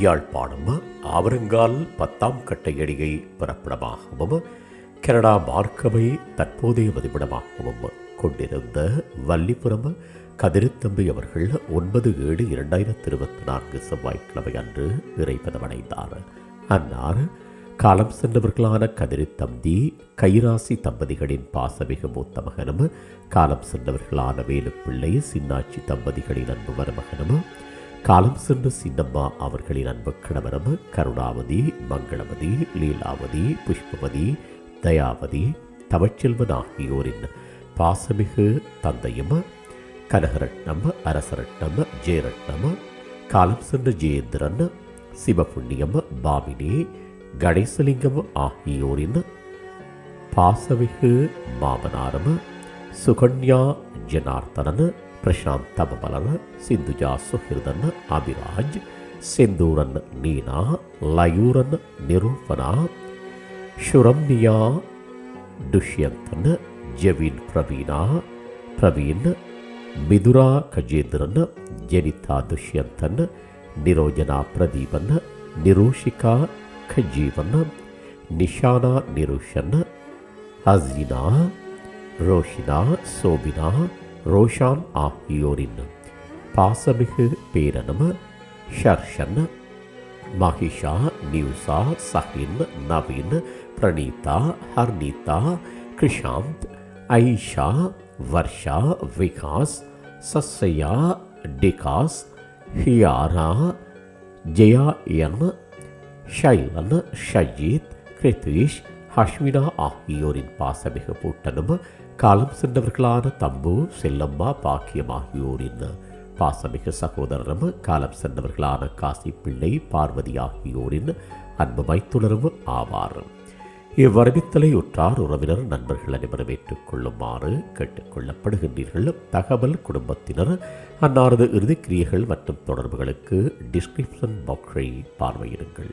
யாழ்ப்பாணம் ஆவரங்கால் பத்தாம் கட்டையடிகை பிறப்பிடமாகவும் கனடா மார்க்கமை தற்போதைய மதிப்பிடமாகவும் கொண்டிருந்த வள்ளிபுரம் கதிரத்தம்பி அவர்கள் ஒன்பது ஏழு இரண்டாயிரத்தி இருபத்தி நான்கு செவ்வாய்க்கிழமை அன்று இறைப்பதமடைந்தார் அன்னார் காலம் சென்றவர்களான கதிரித்தம்பி கைராசி தம்பதிகளின் பாசமிகு மூத்த மகனும் காலம் சென்றவர்களான வேலுப்பிள்ளை சின்னாச்சி தம்பதிகளின் அன்பு மருமகனும் காலம் சென்ற சின்னம்மா அவர்களின் அன்பு கணவரும் கருணாவதி மங்களவதி லீலாவதி புஷ்பவதி தயாவதி தமிழ்ச்செல்வன் ஆகியோரின் பாசமிகு தந்தையும் கனகரட்னம் அரசரட்னம் ஜெயரட்னம் காலம் சென்ற ஜெயேந்திரன் சிவபுண்ணியம் பாமினி கணேசலிங்கம் ஆகியோரின் பாசமிகு மாமனாரும் சுகன்யா ஜனார்த்தனன் ಪ್ರಶಾಂತ ಬಬಲನ ಸಿಂಧುಜಾ ಸುಹಿರ್ದನ್ನ ಅಭಿರಾಜ್ ಸಿಂಧೂರನ್ ನೀನಾ ಲಯೂರನ್ ನಿರೂಪನ ಶುರಮ್ನಿಯಾ ದುಷ್ಯಂತನ್ ಜವೀನ್ ಪ್ರವೀಣ ಪ್ರವೀಣ್ ಮಿದುರಾ ಖಜೇಂದ್ರನ್ ಜನಿತಾ ದುಷ್ಯಂತನ್ ನಿರೋಜನಾ ಪ್ರದೀಪನ್ ನಿರೂಷಿಕಾ ಖಜೀವನ್ ನಿಶಾನಾ ನಿರುಷನ್ ಹಜೀನಾ ರೋಷಿನಾ ரோஷான் ஆகியோரின் பாசமிகு பேரனும் ஷர்ஷன் மகிஷா நியூசா சஹின் நவீன் பிரணீதா ஹர்னீதா கிருஷாந்த் ஐஷா வர்ஷா விகாஸ் சஸ்ஸையா டிகாஸ் ஹியாரா ஜெயா என் ஷைலன் ஷஜீத் கிருத்விஷ் ஹஷ்மினா ஆகியோரின் பாசமிகு பூட்டனும் காலம் சென்றவர்களான தம்பு செல்லம்மா பாக்கியம் ஆகியோரின் பாசமிகு சகோதரரும் காலம் சென்றவர்களான காசி பிள்ளை பார்வதி ஆகியோரின் அன்பு மைத்துணரும் ஆவார். இவ்வரவித்தலை உற்றார் உறவினர் நண்பர்கள் அனைவரும் ஏற்றுக்கொள்ளுமாறு கேட்டுக்கொள்ளப்படுகின்றீர்கள். தகவல் குடும்பத்தினர் அன்னாரது இறுதிக்கிரியைகள் மற்றும் தொடர்புகளுக்கு டிஸ்கிரிப்ஷன் பாக்ஸை பார்வையிடுங்கள்.